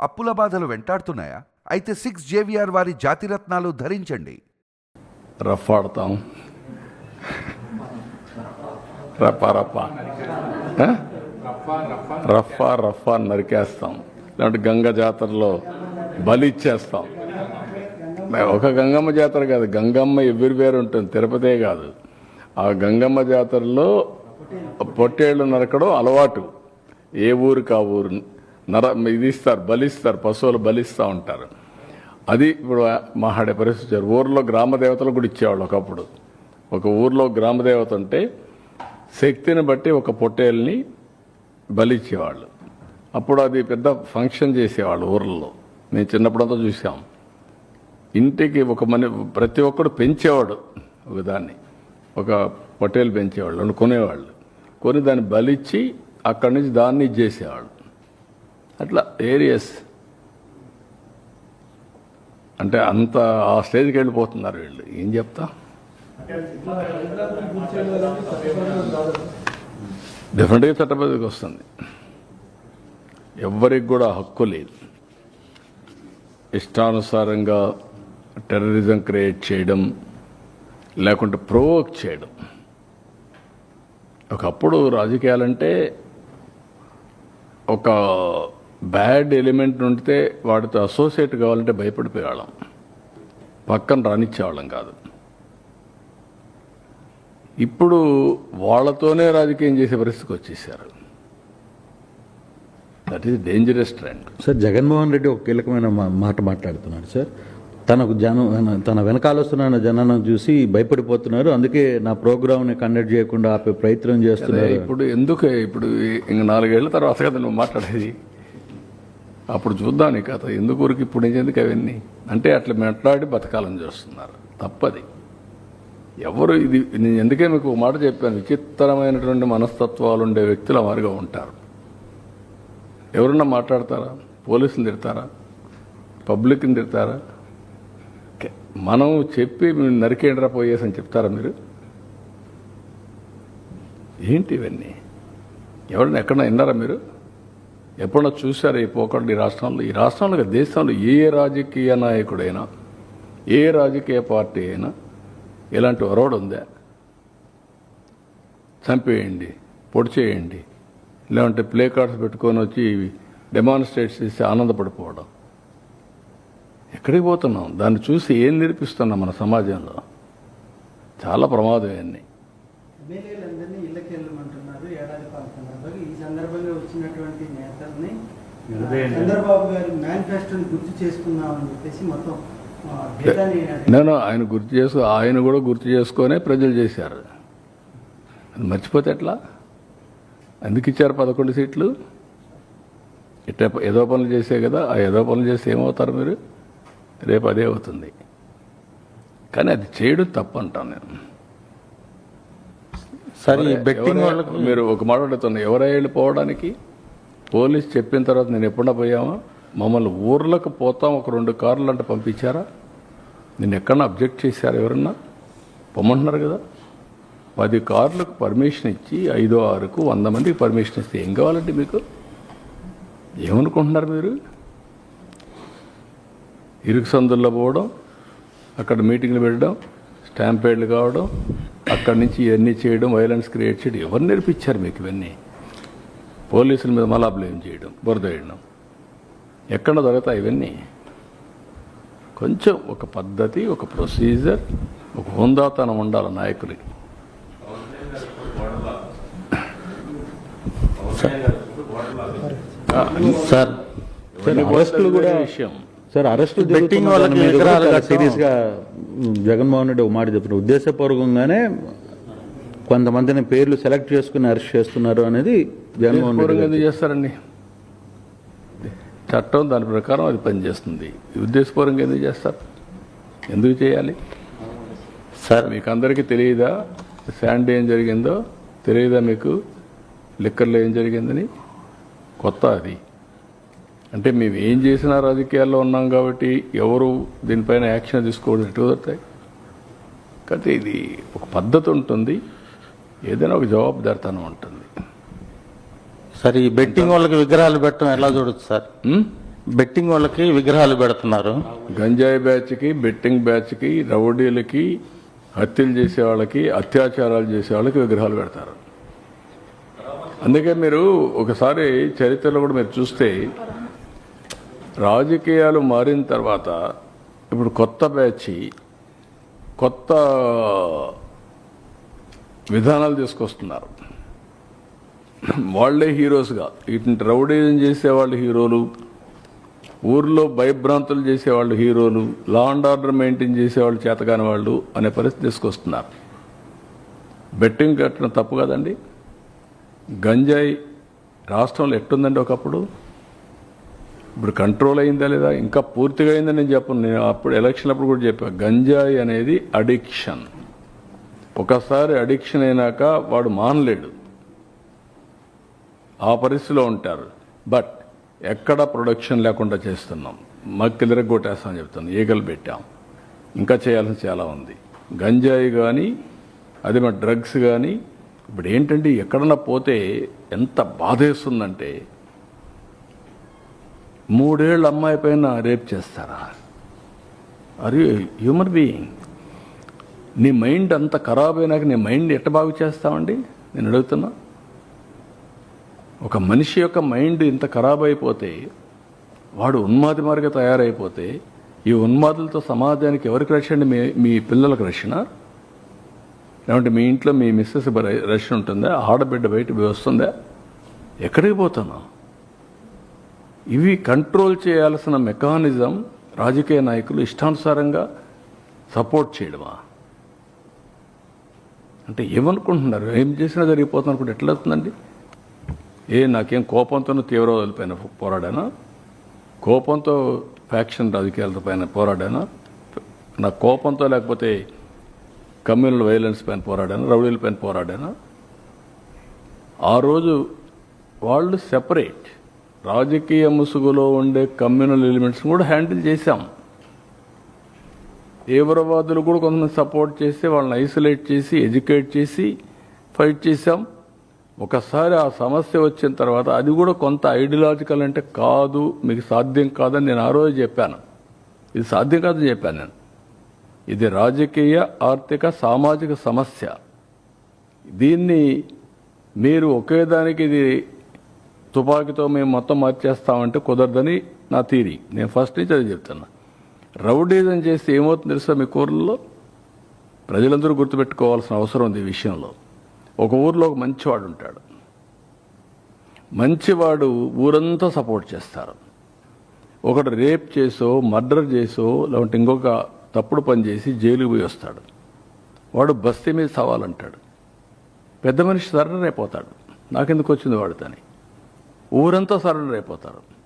అప్పుల బాధలు వెంటాడుతున్నాయా? అయితే సిక్స్ జేవిఆర్ వారి జాతిరత్నాలు ధరించండి. రఫ్ ఆడతాం రఫా రఫా రఫా రఫా నరికేస్తాం. లేదంటే గంగ జాతరలో బలి ఇచ్చేస్తాం. ఒక గంగమ్మ జాతర కాదు గంగమ్మ ఎవ్రీవేర్ ఉంటుంది తిరుపతే కాదు. ఆ గంగమ్మ జాతరలో పొట్టేళ్ళు నరకడం అలవాటు. ఏ ఊరికి ఆ ఊరు? నర ఇది ఇస్తారు బలిస్తారు పశువులు బలిస్తూ ఉంటారు. అది ఇప్పుడు మాట్లాడే పరిస్థితి ఊర్లో గ్రామదేవతలు కూడా ఇచ్చేవాళ్ళు ఒకప్పుడు. ఒక ఊర్లో గ్రామదేవత ఉంటే శక్తిని బట్టి ఒక పొట్టేల్ని బలిచ్చేవాళ్ళు. అప్పుడు అది పెద్ద ఫంక్షన్ చేసేవాళ్ళు ఊర్లలో మేము చిన్నప్పుడంతా చూసాం. ఇంటికి ఒక మని ప్రతి ఒక్కడు పెంచేవాడు ఒక దాన్ని. ఒక పొట్టేలు పెంచేవాళ్ళు కొనేవాళ్ళు. కొని దాన్ని బలిచ్చి అక్కడి నుంచి దాన్ని ఇచ్చేసేవాళ్ళు. అట్లా ఏరియస్ అంటే అంత ఆ స్టేజ్కి వెళ్ళిపోతున్నారు వీళ్ళు. ఏం చెప్తా? డెఫినెట్గా చట్టబద్ధకి వస్తుంది. ఎవ్వరికి కూడా హక్కు లేదు. ఇష్టానుసారంగా టెర్రరిజం క్రియేట్ చేయడం లేకుంటే ప్రోవోక్ చేయడం. ఒకప్పుడు రాజకీయాలంటే ఒక బ్యాడ్ ఎలిమెంట్ ఉంటే వాటితో అసోసియేట్ కావాలంటే భయపడిపోయేవాళ్ళం. పక్కన రానిచ్చేవాళ్ళం కాదు. ఇప్పుడు వాళ్ళతోనే రాజకీయం చేసే పరిస్థితికి వచ్చేసారు. That is dangerous trend sir Jaganmohan Reddy ఒక కీలకమైన మాట మాట్లాడుతున్నాడు సార్. తనకు జనం తన వెనకాల వస్తున్న జనాన్ని చూసి భయపడిపోతున్నారు. అందుకే నా ప్రోగ్రామ్ని కండక్ట్ చేయకుండా ఆపే ప్రయత్నం చేస్తున్నారు. ఇప్పుడు ఎందుకు ఇప్పుడు ఇంక నాలుగేళ్ళ తర్వాత కదా నువ్వు మాట్లాడేది? అప్పుడు చూద్దాం నీ కథ. ఎందుకు ఊరికి ఇప్పుడు ఎందుకు అవన్నీ? అంటే అట్లా మాట్లాడి బతకాలని చూస్తున్నారు. తప్పది. ఎవరు ఇది? నేను ఎందుకే మీకు మాట చెప్పాను? విచిత్రమైనటువంటి మనస్తత్వాలు ఉండే వ్యక్తులు వారిగా ఉంటారు. ఎవరన్నా మాట్లాడతారా? పోలీసులు తిడతారా? పబ్లిక్ని తిడతారా? మనం చెప్పి నరికేండ్రా పోయేసని చెప్తారా మీరు? ఏంటి ఇవన్నీ? ఎవరన్నా ఎక్కడన్నా విన్నారా మీరు? ఎప్పుడన్నా చూశారు ఈ పోకండి ఈ రాష్ట్రంలో? ఈ రాష్ట్రంలో దేశంలో ఏ రాజకీయ నాయకుడైనా ఏ రాజకీయ పార్టీ అయినా ఇలాంటి ఒరవడు ఉందా? చంపేయండి పొడి చేయండి లేదంటే ప్లే కార్డ్స్ పెట్టుకొని వచ్చి డెమాన్స్ట్రేట్ చేసి ఆనందపడిపోవడం. ఎక్కడికి పోతున్నాం? దాన్ని చూసి ఏం నేర్పిస్తున్నాం మన సమాజంలో? చాలా ప్రమాదం అన్నీ చంద్రబాబు గారి మేనిఫెస్టోని గుర్తు చేసుకుందామని చెప్పేసి మొత్తం ఆ, గీతాన్ని నేను ఆయన గుర్తు చేసుకో ఆయన కూడా గుర్తు చేసుకొనే ప్రజలు చేశారు. అది మర్చిపోతే ఎట్లా? ఎందుకు ఇచ్చారు పదకొండు సీట్లు? ఇట్ట ఏదో పనులు చేసే కదా ఆ ఏదో పనులు చేస్తే ఏమవుతారు మీరు? రేపు అదే అవుతుంది. కానీ అది చేయడం తప్పు అంటాను నేను. సార్ బెట్టింగ్ వాళ్ళకు మీరు ఒక మాట అడుగుతున్నా ఎవరై వెళ్ళిపోవడానికి పోలీస్ చెప్పిన తర్వాత నేను ఎప్పుడన్నా పోయామా? మమ్మల్ని ఊర్లకు పోతాం ఒక రెండు కార్లు అంటే పంపించారా? నేను ఎక్కడన్నా అబ్జెక్ట్ చేశారు ఎవరన్నా? పొమ్మంటున్నారు కదా. పది కార్లకు పర్మిషన్ ఇచ్చి ఐదో ఆరుకు వంద మందికి పర్మిషన్ ఇస్తే ఏం కావాలండి మీకు? ఏమనుకుంటున్నారు మీరు? ఇరుకు సందుల్లో పోవడం అక్కడ మీటింగ్లు పెట్టడం స్టాంపేడ్లు కావడం అక్కడి నుంచి ఇవన్నీ చేయడం వైలెన్స్ క్రియేట్ చేయడం ఎవరు నేర్పించారు మీకు ఇవన్నీ? పోలీసుల మీద మళ్ళా బ్లేమ్ చేయడం బురద వేయడం. ఎక్కడ దొరుకుతాయి ఇవన్నీ? కొంచెం ఒక పద్ధతి ఒక ప్రొసీజర్ ఒక హుందాతనం ఉండాలి నాయకులకి. సార్ సార్ అరెస్టులు కూడా విషయం. సార్ అరెస్టులు బెట్టింగ్ వాళ్ళకి జగన్మోహన్ రెడ్డి ఒక మాట చెప్తున్నారు. ఉద్దేశపూర్వకంగానే కొంతమందిని పేర్లు సెలెక్ట్ చేసుకుని అరెస్ట్ చేస్తున్నారు అనేది జగన్మోహన్ ఎందుకు చేస్తారండి? చట్టం దాని ప్రకారం అది పనిచేస్తుంది. ఉద్దేశపూర్వకంగా ఎందుకు చేస్తారు? ఎందుకు చేయాలి? సార్ మీకు అందరికీ తెలియదా శాండ్ ఏం జరిగిందో? తెలియదా మీకు? లిక్కర్లో ఏం జరిగిందని? కొత్త అది. అంటే మేము ఏం చేసినా రాజకీయాల్లో ఉన్నాం కాబట్టి ఎవరు దీనిపైన యాక్షన్ తీసుకోవడం ఎటు కుదురుతాయి? కాబట్టి ఇది ఒక పద్ధతి ఉంటుంది. ఏదైనా ఒక జవాబుదారితనం ఉంటుంది. సార్ ఈ బెట్టింగ్ వాళ్ళకి విగ్రహాలు పెట్టడం ఎలా చూడొచ్చు సార్? బెట్టింగ్ వాళ్ళకి విగ్రహాలు పెడుతున్నారు. గంజాయి బ్యాచ్కి బెట్టింగ్ బ్యాచ్కి రౌడీలకి హత్యలు చేసే వాళ్ళకి అత్యాచారాలు చేసే వాళ్ళకి విగ్రహాలు పెడతారు. అందుకే మీరు ఒకసారి చరిత్రలో కూడా మీరు చూస్తే రాజకీయాలు మారిన తర్వాత ఇప్పుడు కొత్త బ్యాచ్ కొత్త విధానాలు తీసుకొస్తున్నారు. వాళ్ళే హీరోస్గా వీటిని రౌడీజం చేసేవాళ్ళు హీరోలు ఊర్లో భయభ్రాంతులు చేసేవాళ్ళు హీరోలు లా అండ్ ఆర్డర్ మెయింటైన్ చేసేవాళ్ళు చేతకాని వాళ్ళు అనే పరిస్థితి తీసుకొస్తున్నారు. బెట్టింగ్ కట్టడం తప్పు కదండి. గంజాయి రాష్ట్రంలో ఎట్టుందండి ఒకప్పుడు? ఇప్పుడు కంట్రోల్ అయిందా లేదా? ఇంకా పూర్తిగా అయిందని నేను చెప్పను. నేను అప్పుడు ఎలక్షన్ అప్పుడు కూడా చెప్పాను గంజాయి అనేది అడిక్షన్ ఒకసారి అడిక్షన్ అయినాక వాడు మానలేడు. ఆ పరిస్థితిలో ఉంటారు. బట్ ఎక్కడ ప్రొడక్షన్ లేకుండా చేస్తున్నాం. మక్కిలిర కొట్టేస్తాం చెప్తున్నాం. ఈగలు పెట్టాం. ఇంకా చేయాల్సిన చాలా ఉంది. గంజాయి కానీ అది మా డ్రగ్స్ కానీ ఇప్పుడు ఏంటంటే ఎక్కడన్నా పోతే ఎంత బాధేస్తుందంటే మూడేళ్ళ అమ్మాయి పైన రేప్ చేస్తారా? అరే హ్యూమన్ బీయింగ్ నీ మైండ్ అంత ఖరాబ్ అయినాక నీ మైండ్ ఎట్ట బాగు చేస్తామండి? నేను అడుగుతున్నా. ఒక మనిషి యొక్క మైండ్ ఇంత ఖరాబ్ అయిపోతే వాడు ఉన్మాది మార్గ తయారైపోతే ఈ ఉన్మాదులతో సమాజానికి ఎవరికి రక్షణ మీ మీ పిల్లలకు రక్షణ? లేదంటే మీ ఇంట్లో మీ మిస్సెస్ రక్షణ ఉంటుందా? ఆడబిడ్డ బయట వస్తుందా? ఎక్కడికి పోతున్నావు ఇవి కంట్రోల్ చేయాల్సిన మెకానిజం రాజకీయ నాయకులు ఇష్టానుసారంగా సపోర్ట్ చేయడమా? అంటే ఏమనుకుంటున్నారు? ఏం చేసినా జరిగిపోతుంది అనుకుంటే ఎట్లా అవుతుందండి? ఏ నాకేం కోపంతో తీవ్రవాదుల పైన పోరాడానా? కోపంతో ఫ్యాక్షన్ రాజకీయాల పైన పోరాడానా? నా కోపంతో లేకపోతే కమ్యూనల్ వైలెన్స్ పైన పోరాడాను? రౌడీల పైన పోరాడానా? ఆ రోజు వాళ్ళు సెపరేట్ రాజకీయ ముసుగులో ఉండే కమ్యూనల్ ఎలిమెంట్స్ కూడా హ్యాండిల్ చేశాం. తీవ్రవాదులు కూడా కొంతమంది సపోర్ట్ చేసి వాళ్ళని ఐసోలేట్ చేసి ఎడ్యుకేట్ చేసి ఫైట్ చేశాం. ఒకసారి ఆ సమస్య వచ్చిన తర్వాత అది కూడా కొంత ఐడియాలజికల్ అంటే కాదు మీకు సాధ్యం కాదని నేను ఆ రోజు చెప్పాను. ఇది సాధ్యం కాదని చెప్పాను నేను. ఇది రాజకీయ ఆర్థిక సామాజిక సమస్య. దీన్ని మీరు ఒకే దానికి ఇది తుపాకీతో మేము మొత్తం మార్చేస్తామంటే కుదరదని నా థీరీ నేను ఫస్ట్ నుంచి అది చెప్తున్నా. రౌడీజం చేస్తే ఏమవుతుంది తెలుసా మీ కూరల్లో? ప్రజలందరూ గుర్తుపెట్టుకోవాల్సిన అవసరం ఉంది ఈ విషయంలో. ఒక ఊర్లో ఒక మంచివాడు ఉంటాడు. మంచివాడు ఊరంతా సపోర్ట్ చేస్తారు. ఒకడు రేప్ చేసో మర్డర్ చేసో లేకుంటే ఇంకొక తప్పుడు పని చేసి జైలుకి పోయి వస్తాడు. వాడు బస్తీ మీద సవాలంటాడు. పెద్ద మనిషి సరెండర్ అయిపోతాడు. నాకెందుకు వచ్చింది వాడితోని? ఊరంతా సరెండర్ అయిపోతారు.